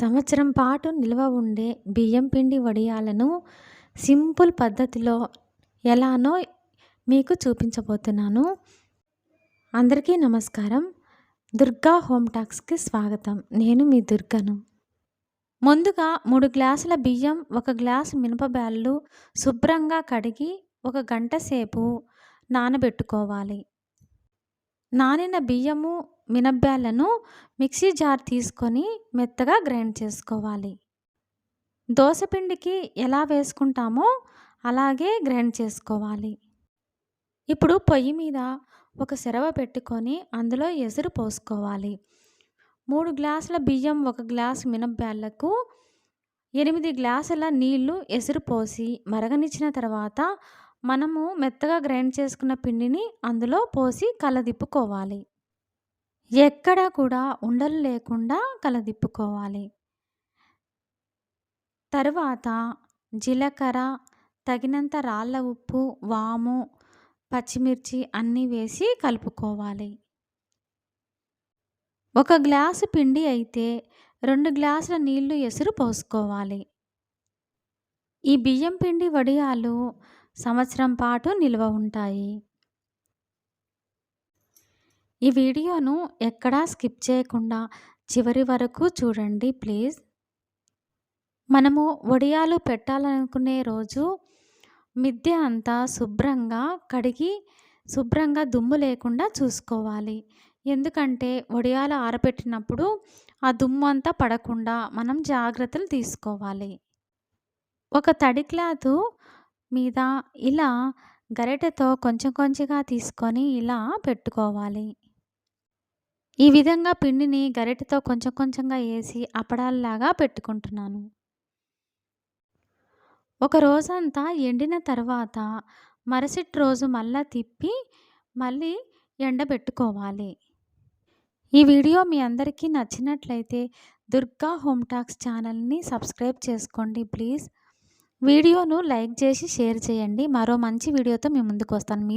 సంవత్సరం పాటు నిల్వ ఉండే బియ్యం పిండి వడియాలను సింపుల్ పద్ధతిలో ఎలానో మీకు చూపించబోతున్నాను. అందరికీ నమస్కారం. దుర్గా హోమ్ టాక్స్కి స్వాగతం. నేను మీ దుర్గను. ముందుగా మూడు గ్లాసుల బియ్యం ఒక గ్లాసు మినపబ్యాళ్ళు శుభ్రంగా కడిగి ఒక గంట సేపు నానబెట్టుకోవాలి. నానిన బియ్యము మినబ్బ్యాలను మిక్సీ జార్ తీసుకొని మెత్తగా గ్రైండ్ చేసుకోవాలి. దోశపిండికి ఎలా వేసుకుంటామో అలాగే గ్రైండ్ చేసుకోవాలి. ఇప్పుడు పొయ్యి మీద ఒక సెరవ పెట్టుకొని అందులో ఎసురు పోసుకోవాలి. మూడు గ్లాసుల బియ్యం ఒక గ్లాసు మినబ్యాళ్ళకు ఎనిమిది గ్లాసుల నీళ్ళు ఎసురు పోసి మరగనిచ్చిన తర్వాత మనము మెత్తగా గ్రైండ్ చేసుకున్న పిండిని అందులో పోసి కలదిప్పుకోవాలి. ఎక్కడా కూడా ఉండలు లేకుండా కలదిప్పుకోవాలి. తరువాత జీలకర్ర తగినంత రాళ్ళ ఉప్పు వాము పచ్చిమిర్చి అన్నీ వేసి కలుపుకోవాలి. ఒక గ్లాసు పిండి అయితే రెండు గ్లాసుల నీళ్ళు ఎసురు పోసుకోవాలి. ఈ బియ్యం పిండి వడియాలు సంవత్సరం పాటు నిల్వ ఉంటాయి. ఈ వీడియోను ఎక్కడా స్కిప్ చేయకుండా చివరి వరకు చూడండి ప్లీజ్. మనము వడియాలు పెట్టాలనుకునే రోజు మిద్దె అంతా శుభ్రంగా కడిగి శుభ్రంగా దుమ్ము లేకుండా చూసుకోవాలి. ఎందుకంటే వడియాలు ఆరబెట్టినప్పుడు ఆ దుమ్ము అంతా పడకుండా మనం జాగ్రత్తలు తీసుకోవాలి. ఒక తడి క్లాత్ మీద ఇలా గరిటెతో కొంచెం కొంచెంగా తీసుకొని ఇలా పెట్టుకోవాలి. ఈ విధంగా పిండిని గరిటెతో కొంచెం కొంచెంగా వేసి అప్పడాలలాగా పెట్టుకుంటున్నాను. ఒక రోజంతా ఎండిన తర్వాత మరుసటి రోజు మళ్ళా తిప్పి మళ్ళీ ఎండబెట్టుకోవాలి. ఈ వీడియో మీ అందరికీ నచ్చినట్లయితే దుర్గా హోమ్ టాక్స్ ఛానల్ని సబ్స్క్రైబ్ చేసుకోండి ప్లీజ్. వీడియోను లైక్ చేసి షేర్ చేయండి. మరో మంచి వీడియోతో మీ ముందుకు వస్తాను. మీ